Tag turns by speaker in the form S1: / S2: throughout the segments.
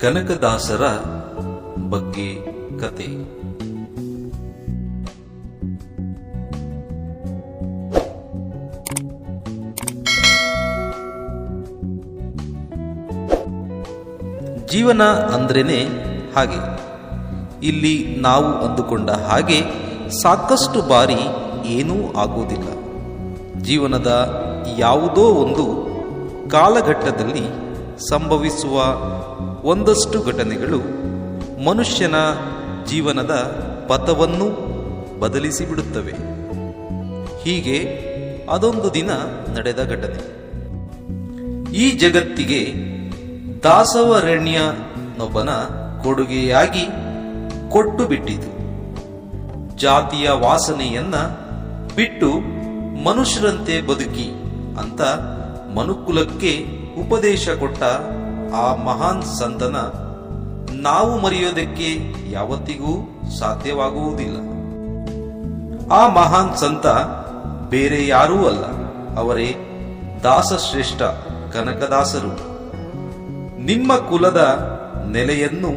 S1: ಕನಕದಾಸರ ಬಗ್ಗೆ ಕತೆ. ಜೀವನ ಅಂದ್ರೇನೆ ಹಾಗೆ. ಇಲ್ಲಿ ನಾವು ಅಂದುಕೊಂಡ ಹಾಗೆ ಸಾಕಷ್ಟು ಬಾರಿ ಏನೂ ಆಗೋದಿಲ್ಲ. ಜೀವನದ ಯಾವುದೋ ಒಂದು ಕಾಲಘಟ್ಟದಲ್ಲಿ ಸಂಭವಿಸುವ ಒಂದಷ್ಟು ಘಟನೆಗಳು ಮನುಷ್ಯನ ಜೀವನದ ಪಥವನ್ನು ಬದಲಿಸಿಬಿಡುತ್ತವೆ. ಹೀಗೆ ಅದೊಂದು ದಿನ ನಡೆದ ಘಟನೆ. ಈ ಜಗತ್ತಿಗೆ ದಾಸವರಣ್ಯನೊಬ್ಬನ ಕೊಡುಗೆಯಾಗಿ ಕೊಟ್ಟು ಬಿಟ್ಟಿತು. ಜಾತಿಯ ವಾಸನೆಯನ್ನ ಬಿಟ್ಟು ಮನುಷ್ಯರಂತೆ ಬದುಕಿ ಅಂತ ಮನುಕುಲಕ್ಕೆ ಉಪದೇಶ ಕೊಟ್ಟ ಆ ಮಹಾನ್ ಸಂತನ ನಾವು ಮರೆಯೋದಕ್ಕೆ ಯಾವತ್ತಿಗೂ ಸಾಧ್ಯವಾಗುವುದಿಲ್ಲ. ಆ ಮಹಾನ್ ಸಂತ ಬೇರೆ ಯಾರೂ ಅಲ್ಲ. ಅವರೇ ದಾಸಶ್ರೇಷ್ಠ ಕನಕದಾಸರು. ನಿಮ್ಮ ಕುಲದ ನೆಲೆಯನ್ನು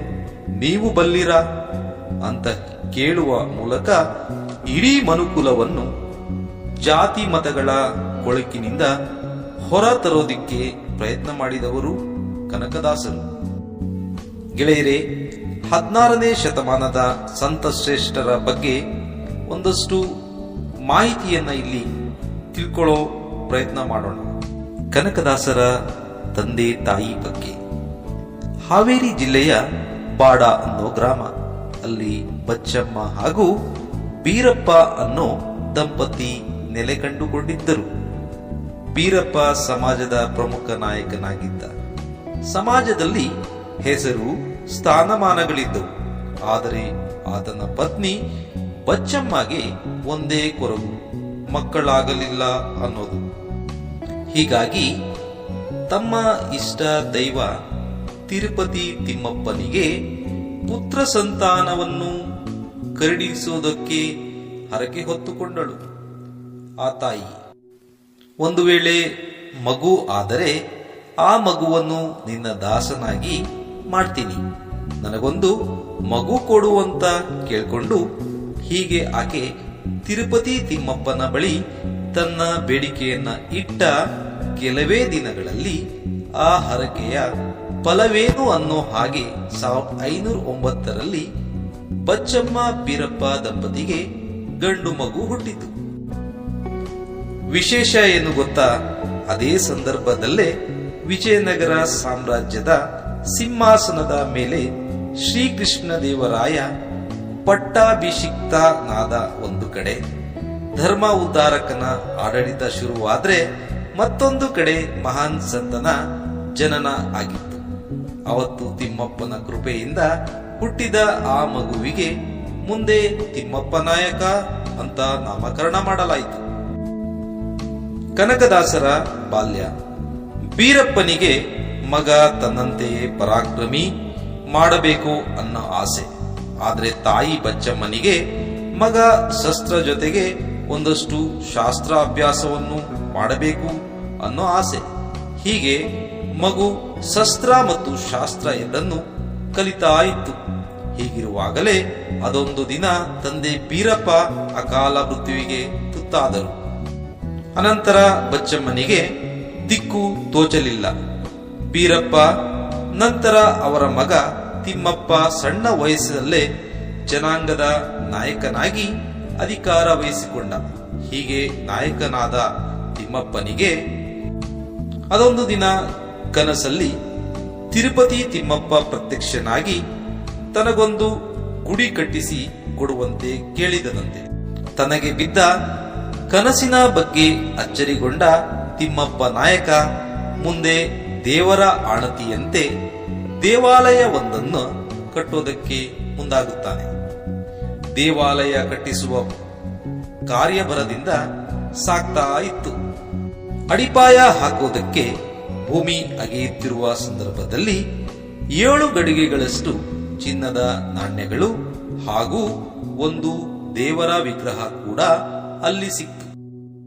S1: ನೀವು ಬಲ್ಲಿರ ಅಂತ ಕೇಳುವ ಮೂಲಕ ಇಡೀ ಮನುಕುಲವನ್ನು ಜಾತಿ ಮತಗಳ ಕೊಳಕಿನಿಂದ ಹೊರ ತರೋದಿಕ್ಕೆ ಪ್ರಯತ್ನ ಮಾಡಿದವರು ಕನಕದಾಸರು. ಗೆಳೆಯರೇ, ಹದಿನಾರನೇ ಶತಮಾನದ ಸಂತ ಶ್ರೇಷ್ಠರ ಬಗ್ಗೆ ಒಂದಷ್ಟು ಮಾಹಿತಿಯನ್ನ ಇಲ್ಲಿ ತಿಳ್ಕೊಳ್ಳೋ ಪ್ರಯತ್ನ ಮಾಡೋಣ. ಕನಕದಾಸರ ತಂದೆ ತಾಯಿ ಬಗ್ಗೆ. ಹಾವೇರಿ ಜಿಲ್ಲೆಯ ಬಾಡ ಅನ್ನೋ ಗ್ರಾಮ. ಅಲ್ಲಿ ಬಚ್ಚಮ್ಮ ಹಾಗೂ ಬೀರಪ್ಪ ಅನ್ನೋ ದಂಪತಿ ನೆಲೆ ಕಂಡುಕೊಂಡಿದ್ದರು. ಬೀರಪ್ಪ ಸಮಾಜದ ಪ್ರಮುಖ ನಾಯಕನಾಗಿದ್ದ. ಸಮಾಜದಲ್ಲಿ ಹೆಸರು ಸ್ಥಾನಮಾನಗಳಿದ್ದವು ಆದರೆ ಆತನ ಪತ್ನಿ ಬಚ್ಚಮ್ಮಗೆ ಒಂದೇ ಕೊರಗು, ಮಕ್ಕಳಾಗಲಿಲ್ಲ ಅನ್ನೋದು. ಹೀಗಾಗಿ ತಮ್ಮ ಇಷ್ಟ ದೈವ ತಿರುಪತಿ ತಿಮ್ಮಪ್ಪನಿಗೆ ಪುತ್ರ ಸಂತಾನವನ್ನು ಕರಡಿಸೋದಕ್ಕೆ ಹರಕೆ ಹೊತ್ತುಕೊಂಡಳು. ಆ ತಾಯಿ ಒಂದು ವೇಳೆ ಮಗು ಆದರೆ ಆ ಮಗುವನ್ನು ನಿನ್ನ ದಾಸನಾಗಿ ಮಾಡ್ತೀನಿ. ನನಗೊಂದು ಮಗು ಕೊಡು ಅಂತ ಕೇಳ್ಕೊಂಡು ಹೀಗೆ ಆಕೆ ತಿರುಪತಿ ತಿಮ್ಮಪ್ಪನ ಬಳಿ ತನ್ನ ಬೇಡಿಕೆಯನ್ನ ಇಟ್ಟ ಕೆಲವೇ ದಿನಗಳಲ್ಲಿ ಆ ಹರಕೆಯ ಫಲವೇನು ಅನ್ನೋ ಹಾಗೆ ಸಾವಿರದ ಐನೂರ ಒಂಬತ್ತರಲ್ಲಿ ಬಚ್ಚಮ್ಮ ಬೀರಪ್ಪ ದಂಪತಿಗೆ ಗಂಡು ಮಗು ಹುಟ್ಟಿತು. ವಿಶೇಷ ಏನು ಗೊತ್ತಾ? ಅದೇ ಸಂದರ್ಭದಲ್ಲೇ ವಿಜಯನಗರ ಸಾಮ್ರಾಜ್ಯದ ಸಿಂಹಾಸನದ ಮೇಲೆ ಶ್ರೀಕೃಷ್ಣ ದೇವರಾಯ ಪಟ್ಟಾಭಿಷಿಕ್ತನಾದ ಒಂದು ಕಡೆ. ಧರ್ಮ ಉದ್ಧಾರಕನ ಆಡಳಿತ ಶುರುವಾದ್ರೆ ಮತ್ತೊಂದು ಕಡೆ ಮಹಾನ್ ಸಂತನ ಜನನ ಆಗಿತ್ತು. ಅವತ್ತು ತಿಮ್ಮಪ್ಪನ ಕೃಪೆಯಿಂದ ಹುಟ್ಟಿದ ಆ ಮಗುವಿಗೆ ಮುಂದೆ ತಿಮ್ಮಪ್ಪ ನಾಯಕ ಅಂತ ನಾಮಕರಣ ಮಾಡಲಾಯಿತು. ಕನಕದಾಸರ ಬಾಲ್ಯ. ಬೀರಪ್ಪನಿಗೆ ಮಗ ತನ್ನಂತೆಯೇ ಪರಾಕ್ರಮಿ ಮಾಡಬೇಕು ಅನ್ನೋ ಆಸೆ. ಆದರೆ ತಾಯಿ ಬಚ್ಚಮ್ಮನಿಗೆ ಮಗ ಶಸ್ತ್ರ ಜೊತೆಗೆ ಒಂದಷ್ಟು ಶಾಸ್ತ್ರ ಅಭ್ಯಾಸವನ್ನು ಮಾಡಬೇಕು ಅನ್ನೋ ಆಸೆ. ಹೀಗೆ ಮಗು ಶಸ್ತ್ರ ಮತ್ತು ಶಾಸ್ತ್ರ ಎರಡನ್ನು ಕಲಿತಾ ಇತ್ತು. ಹೀಗಿರುವಾಗಲೇ ಅದೊಂದು ದಿನ ತಂದೆ ಬೀರಪ್ಪ ಅಕಾಲ ಮೃತ್ಯುವಿಗೆ ತುತ್ತಾದರು. ಅನಂತರ ಬಚ್ಚಮ್ಮನಿಗೆ ದಿಕ್ಕು ತೋಚಲಿಲ್ಲ. ಬೀರಪ್ಪ ನಂತರ ಅವರ ಮಗ ತಿಮ್ಮಪ್ಪ ಸಣ್ಣ ವಯಸ್ಸಿನಲ್ಲೇ ಜನಾಂಗದ ನಾಯಕನಾಗಿ ಅಧಿಕಾರ ವಹಿಸಿಕೊಂಡ. ಹೀಗೆ ನಾಯಕನಾದ ತಿಮ್ಮಪ್ಪನಿಗೆ ಅದೊಂದು ದಿನ ಕನಸಲ್ಲಿ ತಿರುಪತಿ ತಿಮ್ಮಪ್ಪ ಪ್ರತ್ಯಕ್ಷನಾಗಿ ತನಗೊಂದು ಗುಡಿ ಕಟ್ಟಿಸಿ ಕೊಡುವಂತೆ ಕೇಳಿದನಂತೆ. ತನಗೆ ಬಿದ್ದ ಕನಸಿನ ಬಗ್ಗೆ ಅಚ್ಚರಿಗೊಂಡ ತಿಮ್ಮಪ್ಪ ನಾಯಕ ಮುಂದೆ ದೇವರ ಆಣತಿಯಂತೆ ದೇವಾಲಯವೊಂದನ್ನು ಕಟ್ಟುವುದಕ್ಕೆ ಮುಂದಾಗುತ್ತಾನೆ. ದೇವಾಲಯ ಕಟ್ಟಿಸುವ ಕಾರ್ಯಭರದಿಂದ ಸಾಕ್ತಾ ಇತ್ತು. ಅಡಿಪಾಯ ಹಾಕುವುದಕ್ಕೆ ಭೂಮಿ ಅಗೆಯುತ್ತಿರುವ ಸಂದರ್ಭದಲ್ಲಿ ಏಳು ಗಡಿಗೆಗಳಷ್ಟು ಚಿನ್ನದ ನಾಣ್ಯಗಳು ಹಾಗೂ ಒಂದು ದೇವರ ವಿಗ್ರಹ ಕೂಡ ಅಲ್ಲಿ ಸಿಕ್ತು.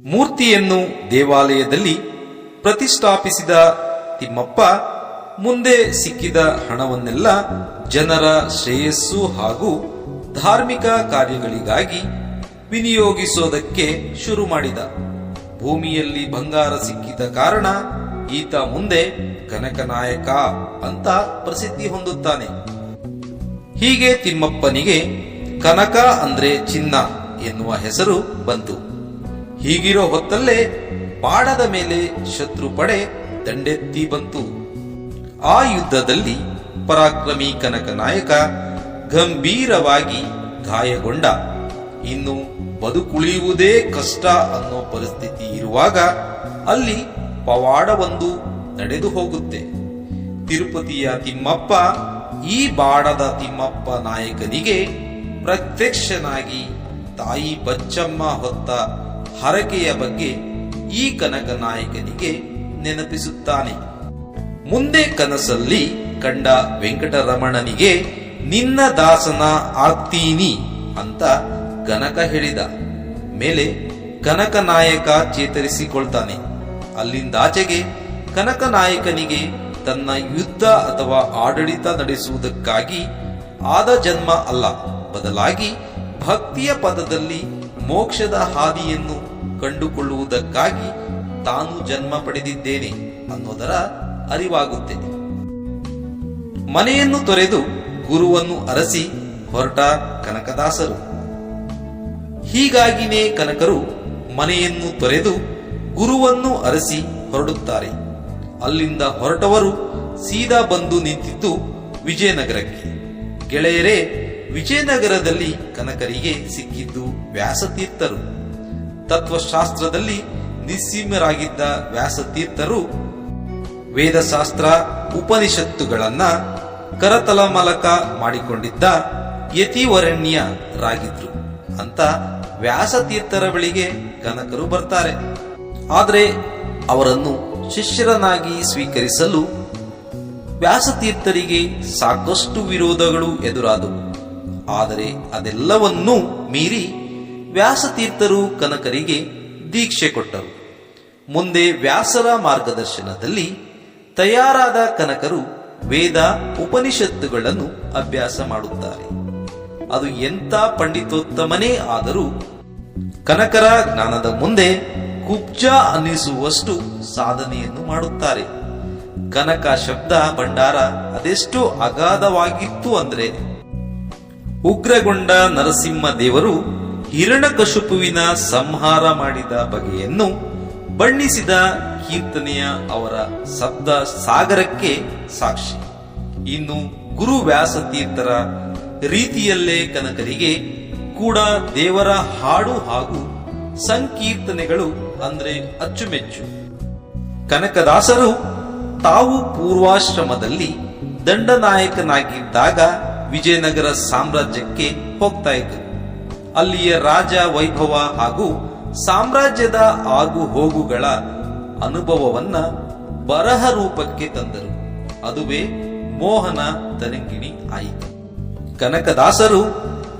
S1: ಮೂರ್ತಿಯನ್ನು ದೇವಾಲಯದಲ್ಲಿ ಪ್ರತಿಷ್ಠಾಪಿಸಿದ ತಿಮ್ಮಪ್ಪ ಮುಂದೆ ಸಿಕ್ಕಿದ ಹಣವನ್ನೆಲ್ಲ ಜನರ ಶ್ರೇಯಸ್ಸು ಹಾಗೂ ಧಾರ್ಮಿಕ ಕಾರ್ಯಗಳಿಗಾಗಿ ವಿನಿಯೋಗಿಸೋದಕ್ಕೆ ಶುರು ಮಾಡಿದ. ಭೂಮಿಯಲ್ಲಿ ಬಂಗಾರ ಸಿಕ್ಕಿದ ಕಾರಣ ಈತ ಮುಂದೆ ಕನಕನಾಯಕ ಅಂತ ಪ್ರಸಿದ್ಧಿ ಹೊಂದುತ್ತಾನೆ. ಹೀಗೆ ತಿಮ್ಮಪ್ಪನಿಗೆ ಕನಕ ಅಂದ್ರೆ ಚಿನ್ನ ಎನ್ನುವ ಹೆಸರು ಬಂತು. ಹೀಗಿರೋ ಹೊತ್ತಲ್ಲೇ ಪಾಡದ ಮೇಲೆ ಶತ್ರು ಪಡೆ ದಂಡೆತ್ತಿ ಬಂತು. ಆ ಯುದ್ಧದಲ್ಲಿ ಪರಾಕ್ರಮಿ ಕನಕ ನಾಯಕ ಗಂಭೀರವಾಗಿ ಗಾಯಗೊಂಡ. ಇನ್ನು ಬದುಕುಳಿಯುವುದೇ ಕಷ್ಟ ಅನ್ನೋ ಪರಿಸ್ಥಿತಿ ಇರುವಾಗ ಅಲ್ಲಿ ಪವಾಡವೊಂದು ನಡೆದು ಹೋಗುತ್ತೆ. ತಿರುಪತಿಯ ತಿಮ್ಮಪ್ಪ, ಈ ಬಾಡದ ತಿಮ್ಮಪ್ಪ ನಾಯಕನಿಗೆ ಪ್ರತ್ಯಕ್ಷನಾಗಿ ತಾಯಿ ಬಚ್ಚಮ್ಮ ಹೊತ್ತ ಹರಕೆಯ ಬಗ್ಗೆ ಈ ಕನಕ ನಾಯಕನಿಗೆ ನೆನಪಿಸುತ್ತಾನೆ. ಮುಂದೆ ಕನಸಲ್ಲಿ ಕಂಡ ವೆಂಕಟರಮಣನಿಗೆ, ನಿನ್ನ ದಾಸನ ಆಗ್ತೀನಿ ಅಂತ ಕನಕ ಹೇಳಿದ. ಮೇಲೆ ಕನಕ ನಾಯಕ ಚೇತರಿಸಿಕೊಳ್ತಾನೆ. ಅಲ್ಲಿಂದಾಚೆಗೆ ಕನಕ ನಾಯಕನಿಗೆ ತನ್ನ ಯುದ್ಧ ಅಥವಾ ಆಡಳಿತ ನಡೆಸುವುದಕ್ಕಾಗಿ ಆದ ಜನ್ಮ ಅಲ್ಲ. ಬದಲಾಗಿ ಭಕ್ತಿಯ ಪದದಲ್ಲಿ ಮೋಕ್ಷದ ಹಾದಿಯನ್ನು ಕಂಡುಕೊಳ್ಳುವುದಕ್ಕಾಗಿ ತಾನು ಜನ್ಮ ಪಡೆದಿದ್ದೇನೆ ಅನ್ನೋದರ ಅರಿವಾಗುತ್ತೆ. ಮನೆಯನ್ನು ತೊರೆದು ಗುರುವನ್ನು ಅರಸಿ ಹೊರಟ ಕನಕದಾಸರು. ಹೀಗಾಗಿನೇ ಕನಕರು ಮನೆಯನ್ನು ತೊರೆದು ಗುರುವನ್ನು ಅರಸಿ ಹೊರಡುತ್ತಾರೆ. ಅಲ್ಲಿಂದ ಹೊರಟವರು ಸೀದಾ ಬಂದು ನಿಂತಿದ್ದು ವಿಜಯನಗರಕ್ಕೆ. ಗೆಳೆಯರೇ, ವಿಜಯನಗರದಲ್ಲಿ ಕನಕರಿಗೆ ಸಿಕ್ಕಿದ್ದು ವ್ಯಾಸತೀರ್ಥರು. ತತ್ವಶಾಸ್ತ್ರದಲ್ಲಿ ನಿಸ್ಸೀಮರಾಗಿದ್ದ ವ್ಯಾಸತೀರ್ಥರು ವೇದಶಾಸ್ತ್ರ ಉಪನಿಷತ್ತುಗಳನ್ನ ಕರತಲಮಲಕ ಮಾಡಿಕೊಂಡಿದ್ದ ಯತಿವರಣ್ಯರಾಗಿದ್ರು ಅಂತ ವ್ಯಾಸತೀರ್ಥರ ಬಳಿಗೆ ಕನಕರು ಬರ್ತಾರೆ. ಆದರೆ ಅವರನ್ನು ಶಿಷ್ಯರನ್ನಾಗಿ ಸ್ವೀಕರಿಸಲು ವ್ಯಾಸತೀರ್ಥರಿಗೆ ಸಾಕಷ್ಟು ವಿರೋಧಗಳು ಎದುರಾದವು. ಆದರೆ ಅದೆಲ್ಲವನ್ನೂ ಮೀರಿ ವ್ಯಾಸತೀರ್ಥರು ಕನಕರಿಗೆ ದೀಕ್ಷೆ ಕೊಟ್ಟರು. ಮುಂದೆ ವ್ಯಾಸರ ಮಾರ್ಗದರ್ಶನದಲ್ಲಿ ತಯಾರಾದ ಕನಕರು ವೇದ ಉಪನಿಷತ್ತುಗಳನ್ನು ಅಭ್ಯಾಸ ಮಾಡುತ್ತಾರೆ. ಅದು ಎಂಥ ಪಂಡಿತೋತ್ತಮನೇ ಆದರೂ ಕನಕರ ಜ್ಞಾನದ ಮುಂದೆ ಕುಬ್ಜ ಅನ್ನಿಸುವಷ್ಟು ಸಾಧನೆಯನ್ನು ಮಾಡುತ್ತಾರೆ. ಕನಕ ಶಬ್ದ ಭಂಡಾರ ಅದೆಷ್ಟು ಅಗಾಧವಾಗಿತ್ತು ಅಂದರೆ ಉಗ್ರಗೊಂಡ ನರಸಿಂಹ ದೇವರು ಹಿರಣಕಶುಪುವಿನ ಸಂಹಾರ ಮಾಡಿದ ಬಗೆಯನ್ನು ಬಣ್ಣಿಸಿದ ಕೀರ್ತನೆಯ ಅವರ ಸಬ್ದ ಸಾಗರಕ್ಕೆ ಸಾಕ್ಷಿ. ಇನ್ನು ಗುರು ವ್ಯಾಸತೀರ್ಥರ ರೀತಿಯಲ್ಲೇ ಕನಕರಿಗೆ ಕೂಡ ದೇವರ ಹಾಡು ಹಾಗೂ ಸಂಕೀರ್ತನೆಗಳು ಅಂದ್ರೆ ಅಚ್ಚುಮೆಚ್ಚು. ಕನಕದಾಸರು ತಾವು ಪೂರ್ವಾಶ್ರಮದಲ್ಲಿ ದಂಡನಾಯಕನಾಗಿದ್ದಾಗ ವಿಜಯನಗರ ಸಾಮ್ರಾಜ್ಯಕ್ಕೆ ಹೋಗ್ತಾ ಇದ್ದರು. ಅಲ್ಲಿಯ ರಾಜ ವೈಭವ ಹಾಗೂ ಸಾಮ್ರಾಜ್ಯದ ಆಗು ಹೋಗುಗಳ ಅನುಭವವನ್ನ ಬರಹ ರೂಪಕ್ಕೆ ತಂದರು. ಅದುವೇ ಮೋಹನ ತರಂಗಿಣಿ ಆಯಿತು. ಕನಕದಾಸರು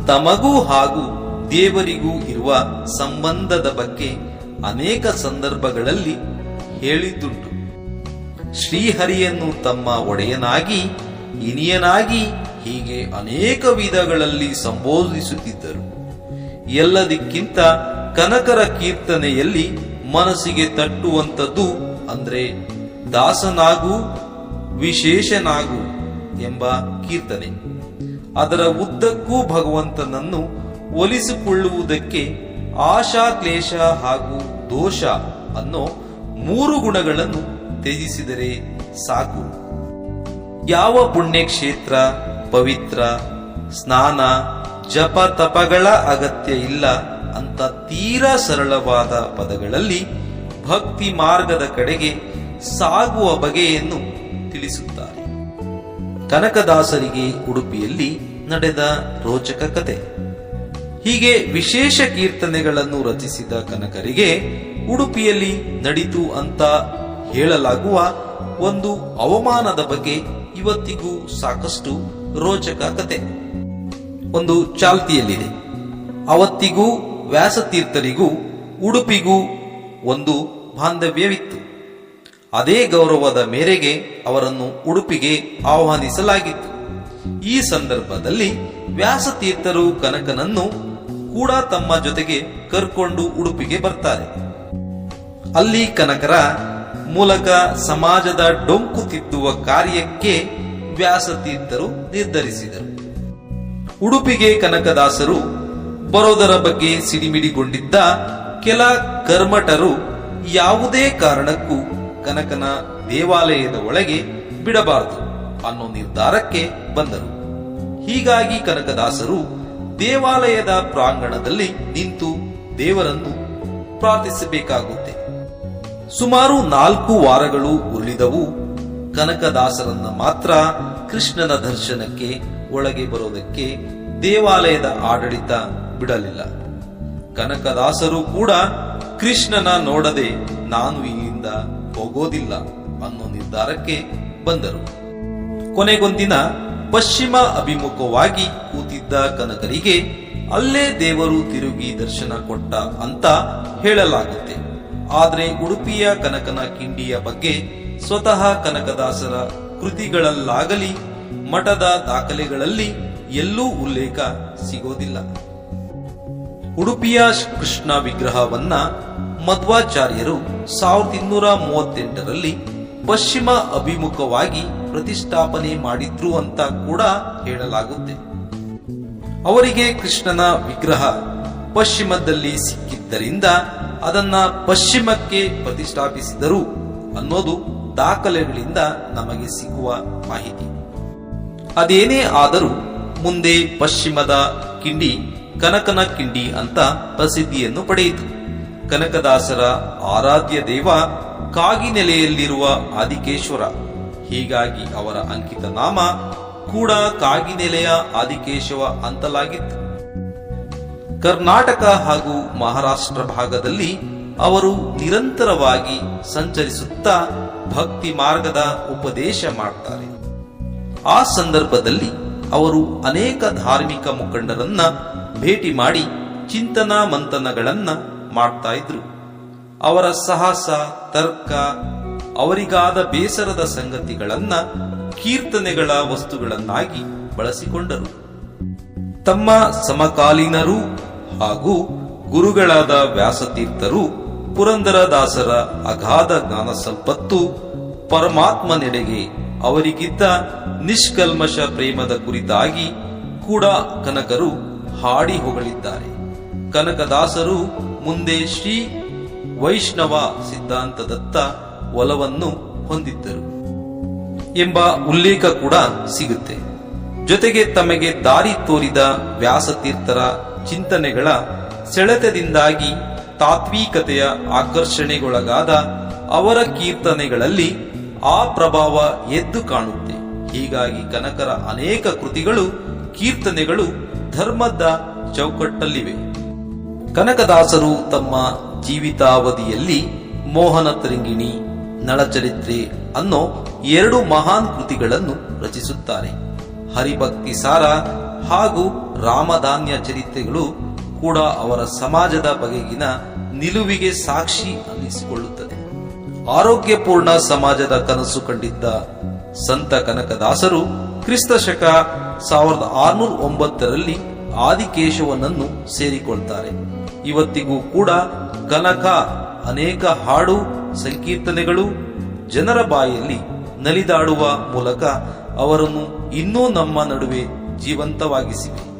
S1: ತಮಗೂ ಹಾಗೂ ದೇವರಿಗೂ ಇರುವ ಸಂಬಂಧದ ಬಗ್ಗೆ ಅನೇಕ ಸಂದರ್ಭಗಳಲ್ಲಿ ಹೇಳಿದ್ದುಂಟು. ಶ್ರೀಹರಿಯನ್ನು ತಮ್ಮ ಒಡೆಯನಾಗಿ, ಇನಿಯನಾಗಿ ಹೀಗೆ ಅನೇಕ ವಿಧಗಳಲ್ಲಿ ಸಂಬೋಧಿಸುತ್ತಿದ್ದರು. ಎಲ್ಲದಕ್ಕಿಂತ ಕನಕರ ಕೀರ್ತನೆಯಲ್ಲಿ ಮನಸ್ಸಿಗೆ ತಟ್ಟುವಂಥದ್ದು ಅಂದ್ರೆ ದಾಸನಾಗು, ವಿಶೇಷನಾಗು ಎಂಬ ಕೀರ್ತನೆ. ಅದರ ಉದ್ದಕ್ಕೂ ಭಗವಂತನನ್ನು ಒಲಿಸಿಕೊಳ್ಳುವುದಕ್ಕೆ ಆಶಾ, ಕ್ಲೇಶ ಹಾಗೂ ದೋಷ ಅನ್ನೋ ಮೂರು ಗುಣಗಳನ್ನು ತ್ಯಜಿಸಿದರೆ ಸಾಕು. ಯಾವ ಪುಣ್ಯಕ್ಷೇತ್ರ ಪವಿತ್ರ, ಸ್ನಾನ ಜಪ ತಪಗಳ ಅಗತ್ಯ ಇಲ್ಲ ಅಂತ ತೀರಾ ಸರಳವಾದ ಪದಗಳಲ್ಲಿ ಭಕ್ತಿ ಮಾರ್ಗದ ಕಡೆಗೆ ಸಾಗುವ ಬಗೆಯನ್ನು ತಿಳಿಸುತ್ತಾರೆ. ಕನಕದಾಸರಿಗೆ ಉಡುಪಿಯಲ್ಲಿ ನಡೆದ ರೋಚಕ ಕತೆ. ಹೀಗೆ ವಿಶೇಷ ಕೀರ್ತನೆಗಳನ್ನು ರಚಿಸಿದ ಕನಕರಿಗೆ ಉಡುಪಿಯಲ್ಲಿ ನಡೀತು ಅಂತ ಹೇಳಲಾಗುವ ಒಂದು ಅವಮಾನದ ಬಗ್ಗೆ ಇವತ್ತಿಗೂ ಸಾಕಷ್ಟು ರೋಚಕ ಕತೆ. ಒಂದು ಚಾಲ್ತಿಯಲ್ಲಿದೆ. ಅವತ್ತಿಗೂ ವ್ಯಾಸತೀರ್ಥರಿಗೂ ಉಡುಪಿಗೂ ಒಂದು ಬಾಂಧವ್ಯವಿತ್ತು. ಅದೇ ಗೌರವದ ಮೇರೆಗೆ ಅವರನ್ನು ಉಡುಪಿಗೆ ಆಹ್ವಾನಿಸಲಾಗಿತ್ತು. ಈ ಸಂದರ್ಭದಲ್ಲಿ ವ್ಯಾಸತೀರ್ಥರು ಕನಕನನ್ನು ಕೂಡ ತಮ್ಮ ಜೊತೆಗೆ ಕರ್ಕೊಂಡು ಉಡುಪಿಗೆ ಬರ್ತಾರೆ. ಅಲ್ಲಿ ಕನಕರ ಮೂಲಕ ಸಮಾಜದ ಡೊಂಕು ತಿದ್ದುವ ಕಾರ್ಯಕ್ಕೆ ವ್ಯಾಸತೀರ್ಥರು ನಿರ್ಧರಿಸಿದರು. ಉಡುಪಿಗೆ ಕನಕದಾಸರು ಬರೋದರ ಬಗ್ಗೆ ಸಿಡಿಮಿಡಿಗೊಂಡಿದ್ದ ಕೆಲ ಕರ್ಮಟರು ಯಾವುದೇ ಕಾರಣಕ್ಕೂ ಕನಕನ ದೇವಾಲಯದ ಒಳಗೆ ಬಿಡಬಾರದು ಅನ್ನೋ ನಿರ್ಧಾರಕ್ಕೆ ಬಂದರು. ಹೀಗಾಗಿ ಕನಕದಾಸರು ದೇವಾಲಯದ ಪ್ರಾಂಗಣದಲ್ಲಿ ನಿಂತು ದೇವರನ್ನು ಪ್ರಾರ್ಥಿಸಬೇಕಾಗುತ್ತೆ. ಸುಮಾರು ನಾಲ್ಕು ವಾರಗಳು ಉರುಳಿದವು. ಕನಕದಾಸರನ್ನ ಮಾತ್ರ ಕೃಷ್ಣನ ದರ್ಶನಕ್ಕೆ ಒಳಗೆ ಬರೋದಕ್ಕೆ ದೇವಾಲಯದ ಆಡಳಿತ ಬಿಡಲಿಲ್ಲ. ಕನಕದಾಸರು ಕೂಡ ಕೃಷ್ಣನ ನೋಡದೆ ನಾನು ಇಲ್ಲಿಂದ ಹೋಗೋದಿಲ್ಲ ಅನ್ನೋ ನಿರ್ಧಾರಕ್ಕೆ ಬಂದರು. ಕೊನೆಗೊಂದಿನ ಪಶ್ಚಿಮ ಅಭಿಮುಖವಾಗಿ ಕೂತಿದ್ದ ಕನಕರಿಗೆ ಅಲ್ಲೇ ದೇವರು ತಿರುಗಿ ದರ್ಶನ ಕೊಟ್ಟ ಅಂತ ಹೇಳಲಾಗುತ್ತೆ. ಆದರೆ ಉಡುಪಿಯ ಕನಕನ ಕಿಂಡಿಯ ಬಗ್ಗೆ ಸ್ವತಃ ಕನಕದಾಸರ ಕೃತಿಗಳಲ್ಲಾಗಲಿ ಮಠದ ದಾಖಲೆಗಳಲ್ಲಿ ಎಲ್ಲೂ ಉಲ್ಲೇಖ ಸಿಗೋದಿಲ್ಲ. ಉಡುಪಿಯ ಕೃಷ್ಣ ವಿಗ್ರಹವನ್ನ ಮಧ್ವಾಚಾರ್ಯರು ಸಾವಿರದ ಇನ್ನೂರ ಮೂವತ್ತೆಂಟರಲ್ಲಿ ಪಶ್ಚಿಮ ಅಭಿಮುಖವಾಗಿ ಪ್ರತಿಷ್ಠಾಪನೆ ಮಾಡಿದ್ರು ಅಂತ ಕೂಡ ಹೇಳಲಾಗುತ್ತೆ. ಅವರಿಗೆ ಕೃಷ್ಣನ ವಿಗ್ರಹ ಪಶ್ಚಿಮದಲ್ಲಿ ಸಿಕ್ಕಿದ್ದರಿಂದ ಅದನ್ನ ಪಶ್ಚಿಮಕ್ಕೆ ಪ್ರತಿಷ್ಠಾಪಿಸಿದರು ಅನ್ನೋದು ದಾಖಲೆಗಳಿಂದ ನಮಗೆ ಸಿಗುವ ಮಾಹಿತಿ. ಅದೇನೇ ಆದರೂ ಮುಂದೆ ಪಶ್ಚಿಮದ ಕಿಂಡಿ, ಕನಕನ ಕಿಂಡಿ ಅಂತ ಪ್ರಸಿದ್ಧಿಯನ್ನು ಪಡೆಯಿತು. ಕನಕದಾಸರ ಆರಾಧ್ಯ ದೇವ ಕಾಗಿನೆಲೆಯಲ್ಲಿರುವ ಆದಿಕೇಶ್ವರ. ಹೀಗಾಗಿ ಅವರ ಅಂಕಿತ ನಾಮ ಕೂಡ ಕಾಗಿನೆಲೆಯ ಆದಿಕೇಶವ ಅಂತಲಾಗಿತ್ತು. ಕರ್ನಾಟಕ ಹಾಗೂ ಮಹಾರಾಷ್ಟ್ರ ಭಾಗದಲ್ಲಿ ಅವರು ನಿರಂತರವಾಗಿ ಸಂಚರಿಸುತ್ತಾ ಭಕ್ತಿ ಮಾರ್ಗದ ಉಪದೇಶ ಮಾಡ್ತಾರೆ. ಆ ಸಂದರ್ಭದಲ್ಲಿ ಅವರು ಅನೇಕ ಧಾರ್ಮಿಕ ಮುಖಂಡರನ್ನ ಭೇಟಿ ಮಾಡಿ ಚಿಂತನ ಮಂಥನಗಳನ್ನ ಮಾಡ್ತಾ ಇದ್ರು. ಅವರ ಸಾಹಸ, ತರ್ಕ, ಅವರಿಗಾದ ಬೇಸರದ ಸಂಗತಿಗಳನ್ನ ಕೀರ್ತನೆಗಳ ವಸ್ತುಗಳನ್ನಾಗಿ ಬಳಸಿಕೊಂಡರು. ತಮ್ಮ ಸಮಕಾಲೀನರು ಹಾಗೂ ಗುರುಗಳಾದ ವ್ಯಾಸತೀರ್ಥರು ಪುರಂದರದಾಸರ ಅಗಾಧ ಜ್ಞಾನ ಸಂಪತ್ತು ಪರಮಾತ್ಮನೆಡೆಗೆ ಅವರಿಗಿದ್ದ ನಿಷ್ಕಲ್ಮಶ ಪ್ರೇಮದ ಕುರಿತಾಗಿ ಕೂಡ ಕನಕರು ಹಾಡಿ ಹೊಗಳಿದ್ದಾರೆ. ಕನಕದಾಸರು ಮುಂದೆ ಶ್ರೀ ವೈಷ್ಣವ ಸಿದ್ಧಾಂತದತ್ತ ಒಲವನ್ನು ಹೊಂದಿದ್ದರು ಎಂಬ ಉಲ್ಲೇಖ ಕೂಡ ಸಿಗುತ್ತೆ. ಜೊತೆಗೆ ತಮಗೆ ದಾರಿ ತೋರಿದ ವ್ಯಾಸತೀರ್ಥರ ಚಿಂತನೆಗಳ ಸೆಳೆತದಿಂದಾಗಿ ತಾತ್ವಿಕತೆಯ ಆಕರ್ಷಣೆಗೊಳಗಾದ ಅವರ ಕೀರ್ತನೆಗಳಲ್ಲಿ ಆ ಪ್ರಭಾವ ಎದ್ದು ಕಾಣುತ್ತೆ. ಹೀಗಾಗಿ ಕನಕರ ಅನೇಕ ಕೃತಿಗಳು, ಕೀರ್ತನೆಗಳು ಧರ್ಮದ ಚೌಕಟ್ಟಲ್ಲಿವೆ. ಕನಕದಾಸರು ತಮ್ಮ ಜೀವಿತಾವಧಿಯಲ್ಲಿ ಮೋಹನ ತರಂಗಿಣಿ ನಳಚರಿತ್ರೆ ಅನ್ನೋ ಎರಡು ಮಹಾನ್ ಕೃತಿಗಳನ್ನು ರಚಿಸುತ್ತಾರೆ. ಹರಿಭಕ್ತಿ ಸಾರ ಹಾಗೂ ರಾಮಧಾನ್ಯ ಚರಿತ್ರೆಗಳು ಕೂಡ ಅವರ ಸಮಾಜದ ಬಗೆಗಿನ ನಿಲುವಿಗೆ ಸಾಕ್ಷಿ ಅನ್ನಿಸಿಕೊಳ್ಳುತ್ತದೆ. ಆರೋಗ್ಯಪೂರ್ಣ ಸಮಾಜದ ಕನಸು ಕಂಡಿದ್ದ ಸಂತ ಕನಕದಾಸರು ಕ್ರಿಸ್ತ ಶಕ ಸಾವಿರದ ಆರುನೂರ ಒಂಬತ್ತರಲ್ಲಿ ಆದಿಕೇಶವನನ್ನು ಸೇರಿಕೊಳ್ತಾರೆ. ಇವತ್ತಿಗೂ ಕೂಡ ಕನಕ ಅನೇಕ ಹಾಡು, ಸಂಕೀರ್ತನೆಗಳು ಜನರ ಬಾಯಲ್ಲಿ ನಲಿದಾಡುವ ಮೂಲಕ ಅವರನ್ನು ಇನ್ನೂ ನಮ್ಮ ನಡುವೆ ಜೀವಂತವಾಗಿಸಿವೆ.